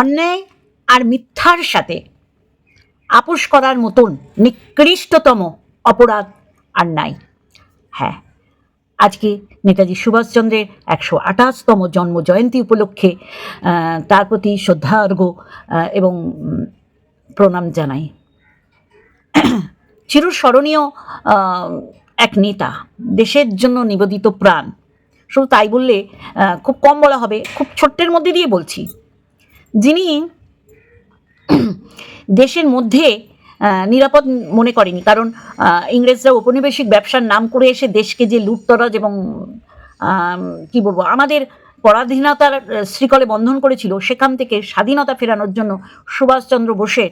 অন্যায় আর মিথ্যার সাথে আপোষ করার মতন নিকৃষ্টতম অপরাধ আর নাই। হ্যাঁ আজকে নেতাজি সুভাষচন্দ্রের একশো আঠাশতম জন্ম জয়ন্তী উপলক্ষে তার প্রতি শ্রদ্ধার্ঘ আহ, এবং প্রণাম জানাই। চিরস্মরণীয় এক নেতা দেশের জন্য নিবেদিত প্রাণ। শুধু তাই বললে খুব কম বলা হবে খুব ছোট্টের মধ্যে দিয়ে বলছি। যিনি দেশের মধ্যে নিরাপদ মনে করেনি। কারণ ইংরেজরা ঔপনিবেশিক ব্যবসার নাম করে এসে দেশকে যে লুটতরাজ এবং কি বলব, আমাদের পরাধীনতার শ্রীকলে বন্ধন করেছিল, সেখান থেকে স্বাধীনতা ফেরানোর জন্য সুভাষচন্দ্র বোসের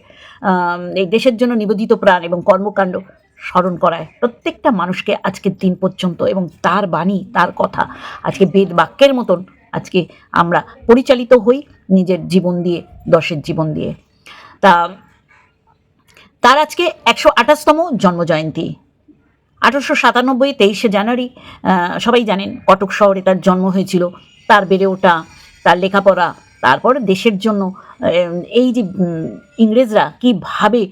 এই দেশের জন্য নিবেদিত প্রাণ এবং কর্মকাণ্ড স্মরণ করায়। প্রত্যেকটা মানুষকে আজকের দিন পর্যন্ত এবং তার বাণী, তার কথা, আজকে বেদ বাক্যের মতন আজকে আমরা পরিচালিত হই নিজের জীবন দিয়ে, দশের জীবন দিয়ে। তা, তার আজকে একশো আঠাশতম জন্মজয়ন্তী। আঠারোশো সাতানব্বই, তেইশে জানুয়ারি সবাই জানেন কটক শহরে তার জন্ম হয়েছিল। তার বেড়ে ওঠা, তার লেখাপড়া, তারপর দেশের জন্য এই যে ইংরেজরা কীভাবে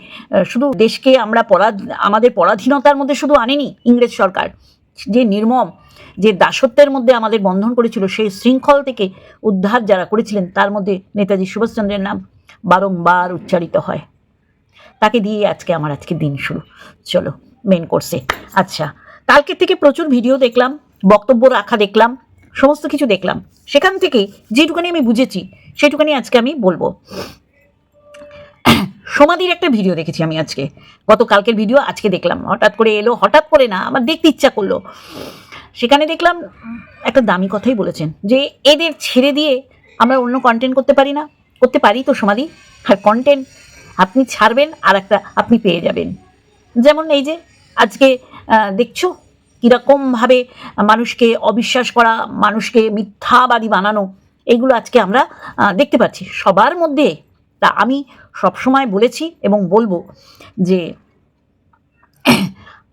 শুধু দেশকে আমরা পরা আমাদের পরাধীনতার মধ্যে শুধু আনেনি, ইংরেজ সরকার। যে নির্মম, যে দাসত্বের মধ্যে আমাদের বন্ধন করেছিল, সেই শৃঙ্খল থেকে উদ্ধার যারা করেছিলেন, তার মধ্যে নেতাজি সুভাষচন্দ্রের নাম বারংবার উচ্চারিত হয়। তাকে দিয়ে আজকে আমার আজকে দিন শুরু। চলো মেন কোর্সে আচ্ছা কালকের থেকে প্রচুর ভিডিও দেখলাম, বক্তব্য রাখা দেখলাম, সমস্ত কিছু দেখলাম। সেখান থেকে যেটুকানি আমি বুঝেছি, সেটুকানি আজকে আমি বলব। সমাধির একটা ভিডিও দেখেছি আমি আজকে। গত কালকের ভিডিও আজকে দেখলাম। হঠাৎ করে এলো, হঠাৎ করে না, আমার দেখতে ইচ্ছা করল। সেখানে দেখলাম, একটা দামি কথাই বলেছেন, যে এদের ছেড়ে দিয়ে আমরা অন্য কন্টেন্ট করতে পারি না। করতে পারি তো সমাধি, আর কন্টেন্ট আপনি ছাড়বেন আর একটা আপনি পেয়ে যাবেন। যেমন এই যে আজকে দেখছ কীরকমভাবে মানুষকে অবিশ্বাস করা, মানুষকে মিথ্যাবাদী বানানো এইগুলো আজকে আমরা দেখতে পাচ্ছি। সবার মধ্যে তা আমি সবসময় বলেছি এবং বলব যে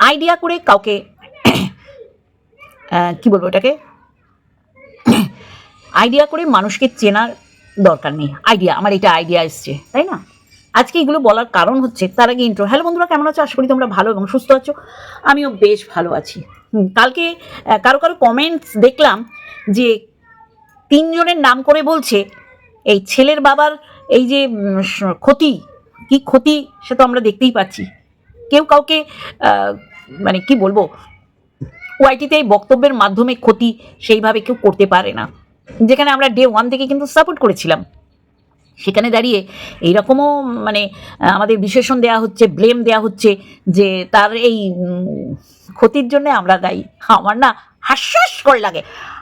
আইডিয়া করে কাউকে কি বলব এটাকে? আইডিয়া করে মানুষকে চেনার দরকার নেই। আইডিয়া, আমার এটা আইডিয়া এসছে, তাই না? আজকে এগুলো বলার কারণ হচ্ছে, তার আগে ইন্ট্রো হ্যালো বন্ধুরা, কেমন আছো? আশা করি তোমরা ভালো এবং সুস্থ আছো। আমিও বেশ ভালো আছি। কালকে কারও কারও কমেন্টস দেখলাম যে তিনজনের নাম করে বলছে এই ছেলের বাবার এই যে ক্ষতি, কি ক্ষতি সে তো আমরা দেখতেই পাচ্ছি। কেউ কাউকে মানে কি বলব, ওয়াইটিতে এই বক্তব্যের মাধ্যমে ক্ষতি সেইভাবে কেউ করতে পারে না। যেখানে আমরা ডে ওয়ান থেকে কিন্তু সাপোর্ট করেছিলাম। সেখানে দাঁড়িয়ে এইরকমও মানে আমাদের বিশেষণ দেওয়া হচ্ছে, ব্লেম দেওয়া হচ্ছে যে তার এই ক্ষতির জন্য আমরা দায়ী। আমার না হাস্যস্কর লাগে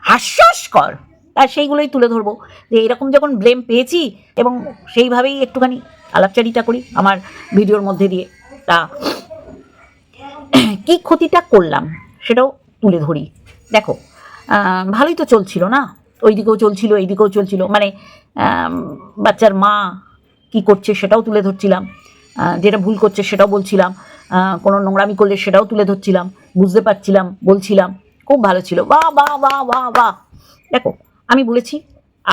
হাস্যস্কর আর সেইগুলোই তুলে ধরবো। যে এরকম যখন ব্লেম পেয়েছি এবং সেইভাবেই একটুখানি আলাপচারিতা করি আমার ভিডিওর মধ্যে দিয়ে, তা কি ক্ষতিটা করলাম সেটাও তুলে ধরি। দেখো ভালোই তো চলছিল না? ওই দিকেও চলছিল এই দিকেও চলছিল। মানে বাচ্চার মা কি করছে সেটাও তুলে ধরছিলাম। যেটা ভুল করছে সেটাও বলছিলাম। কোনো নোংরামি করলে সেটাও তুলে ধরছিলাম। বুঝতে পারছিলাম, বলছিলাম। খুব ভালো ছিল। বাহ বাহ বাহ বাহ বাহ। দেখো আমি বলেছি,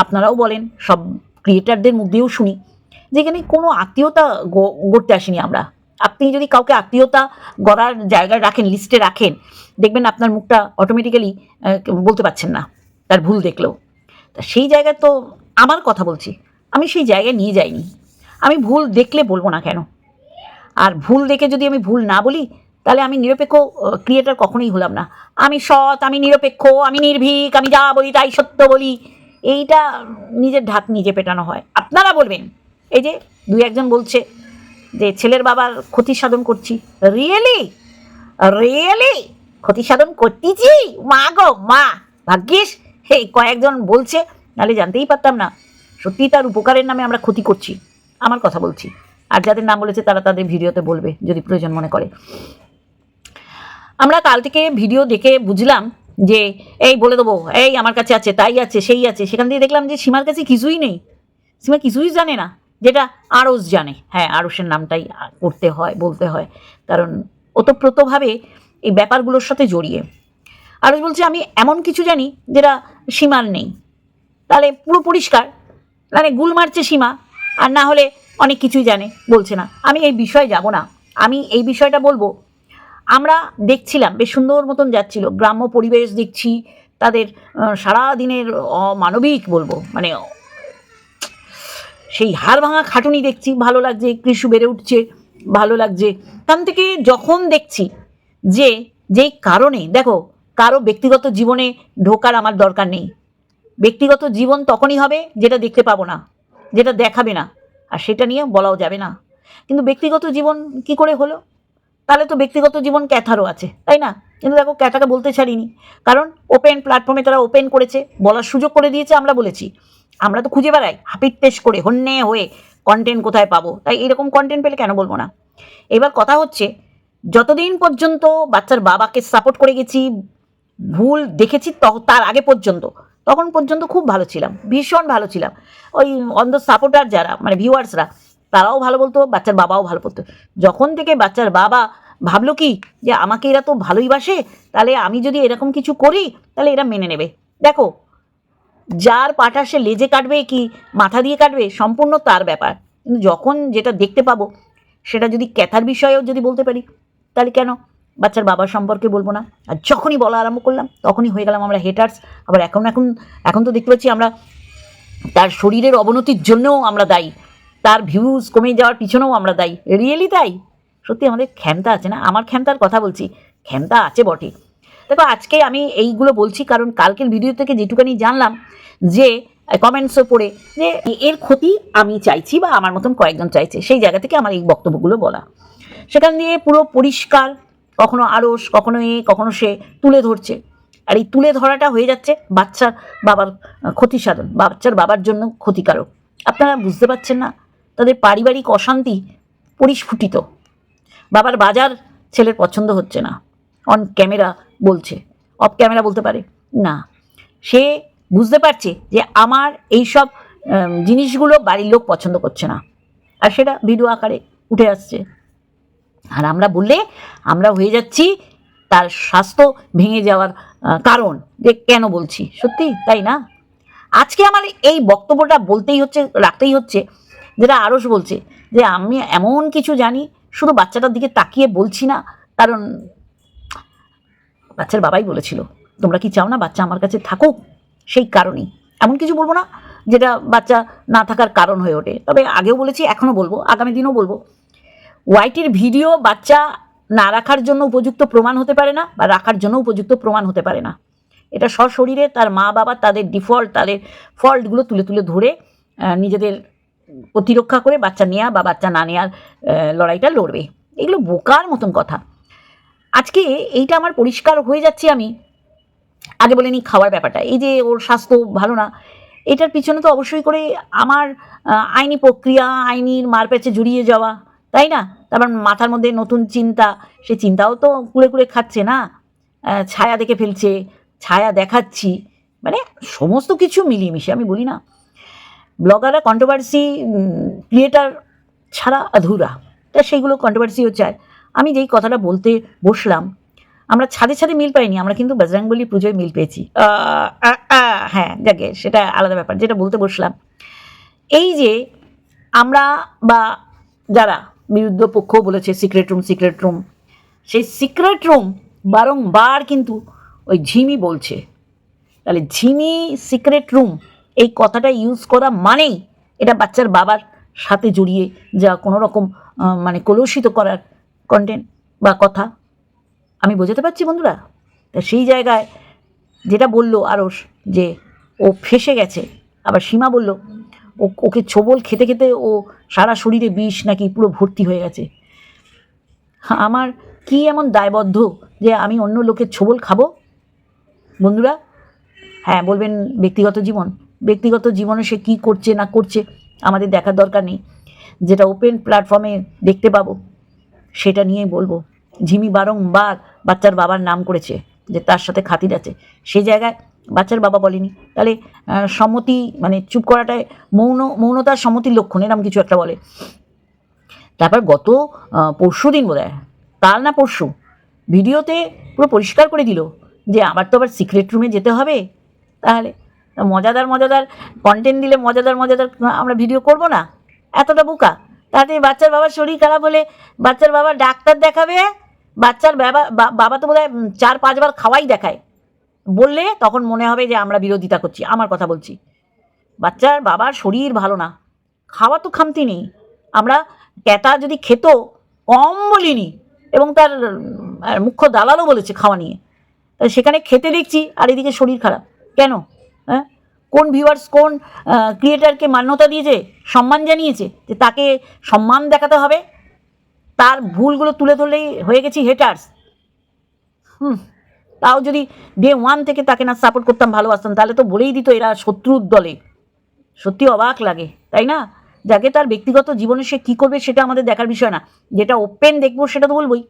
আপনারাও বলেন, সব ক্রিয়েটারদের মুখ দিয়েও শুনি, যেখানে কোনো আত্মীয়তা গড়তে আসিনি আমরা। আপনি যদি কাউকে আত্মীয়তা গড়ার জায়গায় রাখেন লিস্টে রাখেন, দেখবেন আপনার মুখটা অটোমেটিক্যালি বলতে পারছেন না, তার ভুল দেখলেও। তা সেই জায়গায় তো আমার কথা বলছি, আমি সেই জায়গায় নিয়ে যাইনি। আমি ভুল দেখলে বলব না কেন? আর ভুল দেখে যদি আমি ভুল না বলি তাহলে আমি নিরপেক্ষ ক্রিয়েটার কখনোই হলাম না। আমি সৎ, আমি নিরপেক্ষ, আমি নির্ভীক, আমি যা বলি তাই সত্য বলি। এইটা নিজের ঢাক নিজে পেটানো হয়। আপনারা বলবেন, এই যে দুই একজন বলছে যে ছেলের বাবার ক্ষতি সাধন করছি। রিয়েলি রিয়েলি ক্ষতি সাধন করতেছি? মা গো, মা! ভাগ্যিস, হে, কয়েকজন বলছে, নাহলে জানতেই পারতাম না। সত্যি তার উপকারের নামে আমরা ক্ষতি করছি। আমার কথা বলছি। আর যাদের নাম বলেছে তারা তাদের ভিডিওতে বলবে, যদি প্রয়োজন মনে করে। আমরা কাল থেকে ভিডিও দেখে বুঝলাম যে, এই বলে দেবো, এই আমার কাছে আছে, তাই আছে, সেই আছে। সেখান থেকে দেখলাম যে সীমার কাছে কিছুই নেই। সীমা কিছুই জানে না, যেটা আরস জানে। হ্যাঁ আরসের নামটাই করতে হয়, বলতে হয়। কারণ ওতপ্রোতভাবে এই ব্যাপারগুলোর সাথে জড়িয়ে। আরস বলছে, আমি এমন কিছু জানি যেটা সীমার নেই। তাহলে পুরো পরিষ্কার। মানে গুল মারছে সীমা, আর না হলে অনেক কিছুই জানে। বলছে না, আমি এই বিষয়ে যাব না। আমি এই বিষয়টা বলব আমরা দেখছিলাম বেশ সুন্দর মতন যাচ্ছিল। গ্রাম্য পরিবেশ দেখছি তাদের আহ, সারাদিনের অমানবিক বলব মানে সেই হাড় ভাঙা খাটুনি দেখছি ভালো লাগছে কৃষি বেড়ে উঠছে ভালো লাগছে। তার থেকে যখন দেখছি যে যেই কারণে দেখো কারও ব্যক্তিগত জীবনে ঢোকার আমার দরকার নেই। ব্যক্তিগত জীবন তখনই হবে যেটা দেখতে পাবো না যেটা দেখাবে না আর সেটা নিয়ে বলাও যাবে না। কিন্তু ব্যক্তিগত জীবন কি করে হলো? তাহলে তো ব্যক্তিগত জীবন ক্যাথারও আছে, তাই না? কিন্তু দেখো, ক্যাথাকে বলতে ছাড়িনি। কারণ ওপেন প্ল্যাটফর্মে তারা ওপেন করেছে, বলার সুযোগ করে দিয়েছে, আমরা বলেছি। আমরা তো খুঁজে বেড়াই, হাপিট পেশ করে, হন্যে হয়ে কন্টেন্ট কোথায় পাবো? তাই এরকম কন্টেন্ট পেলে কেন বলব না? এবার কথা হচ্ছে, যতদিন পর্যন্ত বাচ্চার বাবাকে সাপোর্ট করে গেছি, ভুল দেখেছি তার আগে পর্যন্ত, তখন পর্যন্ত খুব ভালো ছিলাম, ভীষণ ভালো ছিলাম। ওই অন্ধ সাপোর্টার যারা মানে ভিউয়ার্সরা তারাও ভালো বলতো, বাচ্চার বাবাও ভালো বলতো। যখন থেকে বাচ্চার বাবা ভাবলো কি যে আমাকে এরা তো ভালোই বাসে, তাহলে আমি যদি এরকম কিছু করি, তাহলে এরা মেনে নেবে। দেখো, যার পাটা সে লেজে কাটবে কি মাথা দিয়ে কাটবে, সম্পূর্ণ তার ব্যাপার। কিন্তু যখন যেটা দেখতে পাবো, সেটা যদি ক্যাথার বিষয়েও যদি বলতে পারি, তাহলে কেন? বাচ্চার বাবার সম্পর্কে বলব না। আর যখনই বলা আরম্ভ করলাম, তখনই হয়ে গেলাম আমরা হেটার্স আবার এখন এখন এখন তো দেখতে পাচ্ছি আমরা তার শরীরের অবনতির জন্যও আমরা দায়ী। তার ভিউজ কমে যাওয়ার পিছনেও আমরা দায়ী। রিয়েলি তাই? সত্যি আমাদের ক্ষমতা আছে না? আমার ক্ষমতার কথা বলছি। ক্ষমতা আছে বটে। দেখো, আজকে আমি এইগুলো বলছি কারণ কালকের ভিডিও থেকে যেটুকানি জানলাম যে কমেন্টসও পড়ে যে এর ক্ষতি আমি চাইছি বা আমার মতন কয়েকজন চাইছে, সেই জায়গা থেকে আমার এই বক্তব্যগুলো বলা। সেখান দিয়ে পুরো পরিষ্কার, কখনো আড়স কখনো এ, কখনো সে তুলে ধরছে। আর এই তুলে ধরাটা হয়ে যাচ্ছে বাচ্চার বাবার ক্ষতি সাধন, বাচ্চার বাবার জন্য ক্ষতিকারক। আপনারা বুঝতে পারছেন না? তাদের পারিবারিক অশান্তি পরিস্ফুটিত। বাবার বাজার ছেলের পছন্দ হচ্ছে না। অন ক্যামেরা বলছে। অফ ক্যামেরা বলতে পারে। না। সে বুঝতে পারছে যে আমার এইসব আম, জিনিসগুলো বাড়ির লোক পছন্দ করছে না। আর সেটা ভিডিও আকারে উঠে আসছে। আর আমরা বললে আমরা হয়ে যাচ্ছি তার স্বাস্থ্য ভেঙে যাওয়ার কারণ। যে কেন বলছি? সত্যি? তাই না? আজকে আমার এই বক্তব্যটা বলতেই হচ্ছে রাখতেই হচ্ছে। যেটা আরস বলছে যে আমি এমন কিছু জানি শুধু বাচ্চাটার দিকে তাকিয়ে বলছি না, কারণ বাচ্চার বাবাই বলেছিল, তোমরা কি চাও না বাচ্চা আমার কাছে থাকুক? সেই কারণেই। এমন কিছু বলব না, যেটা বাচ্চা না থাকার কারণ হয়ে ওঠে। তবে আগেও বলেছি, এখনও বলব, আগামী দিনও বলব। ওয়াইটির ভিডিও বাচ্চা না রাখার জন্য উপযুক্ত প্রমাণ হতে পারে না, বা রাখার জন্য উপযুক্ত প্রমাণ হতে পারে না। এটা সশরীরে তার মা বাবা তাদের ডিফল্ট, তাদের ফল্টগুলো তুলে তুলে ধরে নিজেদের প্রতিরক্ষা করে বাচ্চা নেওয়া বা বাচ্চা না নেওয়ার লড়াইটা লড়বে। এগুলো বোকার মতন কথা। আজকে এইটা আমার পরিষ্কার হয়ে যাচ্ছে আমি। আগে বলে নিই খাওয়ার ব্যাপারটা। এই যে ওর স্বাস্থ্য ভালো না, এটার পিছনে তো অবশ্যই করে আমার আইনি প্রক্রিয়া, আইনির মারপ্যাচে জড়িয়ে যাওয়া, তাই না? তারপর মাথার মধ্যে নতুন চিন্তা, সে চিন্তাও তো কুড়ে কুড়ে খাচ্ছে না। ছায়া দেখে ফেলছে, ছায়া দেখাচ্ছি মানে সমস্ত কিছু মিলিয়ে মিশিয়ে আমি বলি না। ব্লগাররা কন্ট্রোভার্সি ক্রিয়েটার ছাড়া আধুরা তা সেইগুলো কন্ট্রোভার্সিও চায়। আমি যেই কথাটা বলতে বসলাম, আমরা ছাদে ছাদে মিল পাইনি, আমরা কিন্তু বজরাঙ্গলি পুজোয় মিল পেয়েছি। হ্যাঁ যাকে, সেটা আলাদা ব্যাপার, যেটা বলতে বসলাম। এই যে আমরা বা যারা বিরুদ্ধ পক্ষ বলেছে সিক্রেট রুম সিক্রেট রুম সেই সিক্রেট রুম বারংবার কিন্তু ওই ঝিমি বলছে। তাহলে ঝিমি সিক্রেট রুম এই কথাটা ইউজ করা মানেই এটা বাচ্চার বাবার সাথে জড়িয়ে যা কোনো রকম মানে কলুষিত করার কন্টেন্ট বা কথা আমি বোঝাতে পারছি বন্ধুরা? তা সেই জায়গায় যেটা বলল আরস যে ও ফেসে গেছে, আবার সীমা বলল, ও, ওকে ছোবল খেতে খেতে ও সারা শরীরে বিষ নাকি পুরো ভর্তি হয়ে গেছে। আমার কি এমন দায়বদ্ধ যে আমি অন্য লোকের ছোবল খাব? বন্ধুরা হ্যাঁ বলবেন ব্যক্তিগত জীবন। ব্যক্তিগত জীবনে সে কী করছে, না করছে, আমাদের দেখার দরকার নেই। যেটা ওপেন প্ল্যাটফর্মে দেখতে পাবো, সেটা নিয়েই বলব। ঝিমি বারংবার বাচ্চার বাবার নাম করেছে, যে তার সাথে খাতির আছে। সেই জায়গায় বাচ্চার বাবা বলেনি। তাহলে সম্মতি মানে চুপ করাটায় মৌন, মৌনতার সম্মতির লক্ষণ, এরম কিছু একটা বলে। তারপর গত পরশু দিন বোধ হয় কাল না পরশু, ভিডিওতে পুরো পরিষ্কার করে দিল, যে আবার তো আবার সিক্রেট রুমে যেতে হবে, তাহলে মজাদার মজাদার কন্টেন্ট দিলে মজাদার মজাদার আমরা ভিডিও করব না? এতটা বোকা। তাতে বাচ্চার বাবার শরীর খারাপ হলে বাচ্চার বাবা ডাক্তার দেখাবে, বাচ্চার বাবা বাবা তো বোধহয় চার, পাঁচবার খাওয়াই দেখায়। বললে তখন মনে হবে যে আমরা বিরোধিতা করছি, আমার কথা বলছি। বাচ্চার বাবার শরীর ভালো না। খাওয়া তো খামতি নেই। আমরা ক্যাটা যদি খেত, কম বলিনি, এবং তার মুখ্য দালালও বলেছে খাওয়া নিয়ে। সেখানে খেতে দেখছি, আর এদিকে শরীর খারাপ। কেন? হ্যাঁ? কোন ভিউয়ার্স কোন ক্রিয়েটারকে মান্যতা দিয়েছে, সম্মান জানিয়েছে, যে তাকে সম্মান দেখাতে হবে? তার ভুলগুলো তুলে ধরলেই হয়ে গেছি হেটার্স হুম, তাও যদি ডে ওয়ান থেকে তাকে না সাপোর্ট করতাম, ভালোবাসতাম, তাহলে তো বলেই দিত এরা শত্রুর দলে। সত্যি অবাক লাগে, তাই না? যাকে তার ব্যক্তিগত জীবনে সে কী করবে সেটা আমাদের দেখার বিষয় না। যেটা ওপেন দেখব সেটা তো বলবোই।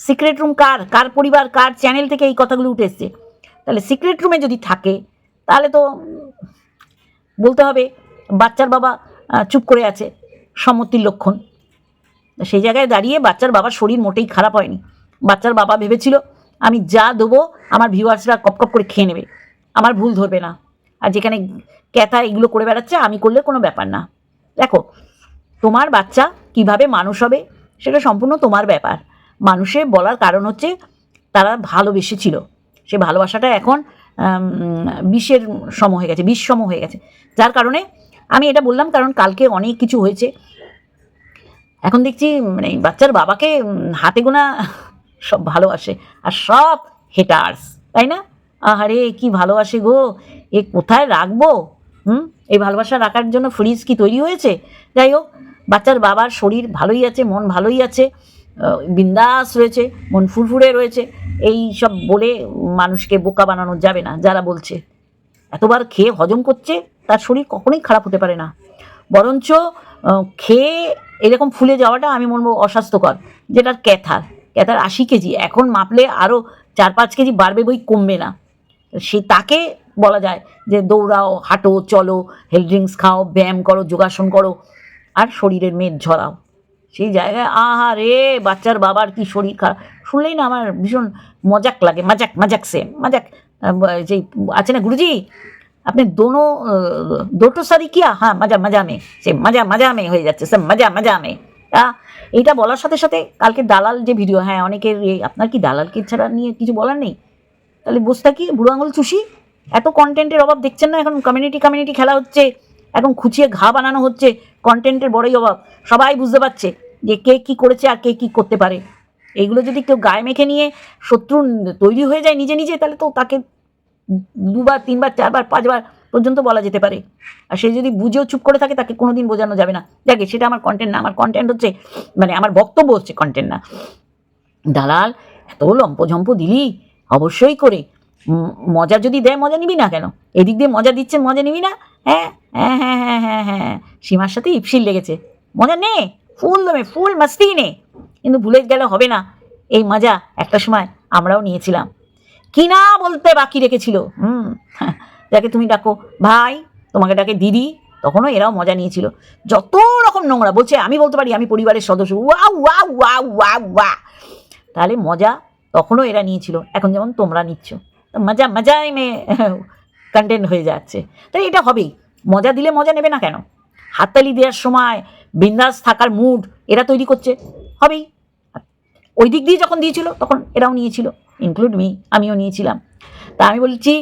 সিক্রেট রুম কার? কার পরিবার? কার চ্যানেল থেকে এই কথাগুলো উঠে এসছে? তাহলে সিক্রেট রুমে যদি থাকে তাহলে তো বলতে হবে বাচ্চার বাবা চুপ করে আছে সম্মতির লক্ষণ। সেই জায়গায় দাঁড়িয়ে বাচ্চার বাবার শরীর মোটেই খারাপ হয়নি। বাচ্চার বাবা ভেবেছিল, আমি যা দেবো, আমার ভিউয়ার্সরা কপ কপ করে খেয়ে নেবে। আমার ভুল ধরবে না। আর যেখানে ক্যাথা এগুলো করে বেড়াচ্ছে, আমি করলে কোনো ব্যাপার না। দেখো, তোমার বাচ্চা কীভাবে মানুষ হবে, সেটা সম্পূর্ণ তোমার ব্যাপার। মানুষের বলার কারণ হচ্ছে, তারা ভালোবেসেছিল। সে ভালোবাসাটা এখন বিষের সম হয়ে গেছে, বিষ সম হয়ে গেছে। যার কারণে আমি এটা বললাম, কারণ কালকে অনেক কিছু হয়েছে। এখন দেখছি মানে বাচ্চার বাবাকে হাতে গোনা সব ভালোবাসে, আর সব হেটার্স তাই না? আহারে, কি ভালোবাসে গো, এ কোথায় রাখব? হুম? এই ভালোবাসা রাখার জন্য ফ্রিজ কি তৈরি হয়েছে? যাই হোক, বাচ্চার বাবার শরীর ভালোই আছে, মন ভালোই আছে। বিন্দাস রয়েছে, মন ফুরফুরে রয়েছে। এই সব বলে মানুষকে বোকা বানানো যাবে না, যারা বলছে। এতবার খেয়ে হজম করছে, তার শরীর কখনোই খারাপ হতে পারে না। বরঞ্চ খেয়ে এরকম ফুলে যাওয়াটা আমি বলব অস্বাস্থ্যকর, যেটার ক্যাথার। ক্যাথার আশি কেজি, এখন মাপলে আরও চার পাঁচ কেজি বাড়বে বই কমবে না। সে তাকে বলা যায় যে দৌড়াও, হাঁটো, চলো, হেলথ ড্রিঙ্কস খাও, ব্যায়াম করো, যোগাসন করো, আর শরীরের মেদ ঝরাও। সেই জায়গায়, আহা রে, বাচ্চার বাবার কি শরীর খারাপ? শুনলেই না আমার ভীষণ মজাক লাগে, মাজাক, মজাক সে, মাজাক। যেই আছে না গুরুজি? আপনি দোনো দুটো সারি কিয়া? হ্যাঁ মজা মজা মে, সে মজা মজা মে হয়ে যাচ্ছে, সে মজা মজা মে। তা এইটা বলার সাথে সাথে কালকে দালাল যে ভিডিও হ্যাঁ অনেকের আপনার কি দালালকে ছাড়া নিয়ে কিছু বলার নেই? তাহলে বুঝতে কি বুড়ো আঙুল চুষি। এত কন্টেন্টের অভাব দেখছেন না এখন কমিউনিটি কমিউনিটি খেলা হচ্ছে, এখন খুঁচিয়ে ঘা বানানো হচ্ছে কন্টেন্টের বড়ই অভাব। সবাই বুঝতে পারছে যে কে কি করেছে আর কে কি করতে পারে। এইগুলো যদি কেউ গায়ে মেখে নিয়ে শত্রু তৈরি হয়ে যায় নিজে নিজে, তাহলে তো তাকে দুবার, তিনবার, চারবার, পাঁচবার পর্যন্ত বলা যেতে পারে। আর সে যদি বুঝেও চুপ করে থাকে, তাকে কোনোদিন বোঝানো যাবে না। দেখে, সেটা আমার কন্টেন্ট না। আমার কন্টেন্ট হচ্ছে মানে আমার বক্তব্য হচ্ছে কন্টেন্ট না। দালাল, এত লম্পঝম্প দিলি? অবশ্যই করে। মজা যদি দেয় মজা নিবি না কেন? এদিক দিয়ে মজা দিচ্ছে, মজা নিবি না? হ্যাঁ হ্যাঁ হ্যাঁ হ্যাঁ হ্যাঁ হ্যাঁ। সীমার সাথে ইপসিল লেগেছে। মজা নে। ফুল দমে ফুল মাস্তি নে কিন্তু ভুলে গেলে হবে না। এই মজা একটা সময় আমরাও নিয়েছিলাম। কি না বলতে বাকি রেখেছিল? হুম, যাকে তুমি ডাকো, ভাই, তোমাকে ডাকে দিদি। তখনও এরাও মজা নিয়েছিল। যত রকম নোংরা, বলছে, আমি বলতে পারি, আমি পরিবারের সদস্য। ওয়া ওয়া ওয়া ওয়া ওয়া তাহলে মজা তখনও এরা নিয়েছিল। এখন যেমন তোমরা নিচ্ছ। মজা মজায় মে কন্টেন্ট হয়ে যাচ্ছে। তাই এটা হবেই। মজা দিলে মজা নেবে না কেন? হাততালি দেওয়ার সময় বিন্দাস থাকার মুড এরা তৈরি করছে। হবেই। ওই দিক দিয়ে যখন দিয়েছিল, তখন এরাও নিয়েছিল। ইনক্লুড মি আমিও নিয়েছিলাম। তা আমি বলছি,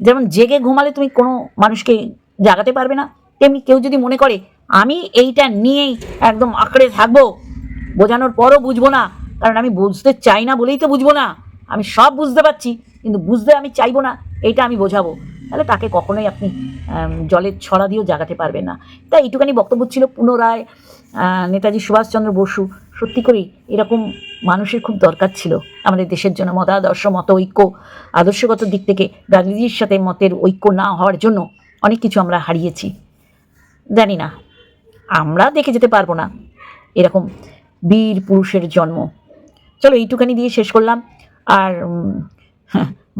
যেমন জেগে ঘুমালে তুমি কোনো মানুষকে জাগাতে পারবে না, তেমনি কেউ যদি মনে করে, আমি এইটা নিয়েই একদম আঁকড়ে থাকব, বোঝানোর পরও বুঝব না, কারণ আমি বুঝতে চাই না বলেই তো বুঝব না। আমি সব বুঝতে পারছি, কিন্তু বুঝতে আমি চাইব না, এইটা আমি বোঝাবো। তাহলে তাকে কখনোই আপনি জলের ছড়া দিয়েও জাগাতে পারবেন না। তাই এইটুখানি বক্তব্য ছিল পুনরায় নেতাজি সুভাষচন্দ্র বসু। সত্যি করেই এরকম মানুষের খুব দরকার ছিল আমাদের দেশের জন্য মতাদর্শ মত ঐক্য, আদর্শগত দিক থেকে গান্ধীজির সাথে মতের ঐক্য না হওয়ার জন্য অনেক কিছু আমরা হারিয়েছি। জানি না, আমরা দেখে যেতে পারব না এরকম বীর পুরুষের জন্ম। চলো এইটুখানি দিয়ে শেষ করলাম। আর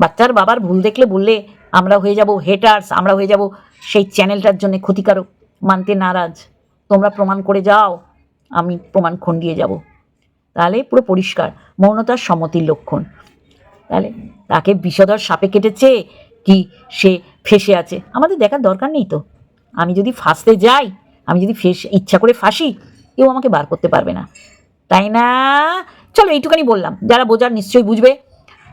বাচ্চার বাবার ভুল দেখলে বললে আমরা হয়ে যাব হেটার্স আমরা হয়ে যাব সেই চ্যানেলটার জন্য ক্ষতিকারক। মানতে নারাজ। তোমরা প্রমাণ করে যাও, আমি প্রমাণ খণ্ডিয়ে যাব। তাহলে পুরো পরিষ্কার। মৌনতার সম্মতির লক্ষণ। তাহলে তাকে বিষধর সাপে কেটেছে কি সে ফেসে আছে? আমাদের দেখার দরকার নেই তো। আমি যদি ফাঁসতে যাই, আমি যদি ফেস, ইচ্ছা করে ফাঁসি, কেউ আমাকে বার করতে পারবে না। তাই না? চলো এইটুখানি বললাম। যারা বোঝার নিশ্চয়ই বুঝবে।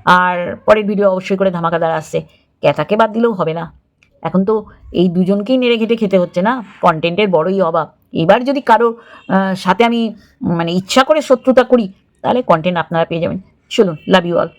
আর পরের ভিডিও অবশ্যই করে ধামাকাদার আসছে। ক্যাটাকে বাদ দিলেও হবে না। এখন তো এই দুজনকেই নেড়ে ঘেটে খেতে হচ্ছে না। কন্টেন্টের বড়ই অভাব। এবার যদি কারও সাথে আমি মানে ইচ্ছা করে শত্রুতা করি, তাহলে কন্টেন্ট আপনারা পেয়ে যাবেন। চলুন লাভ ইউ অল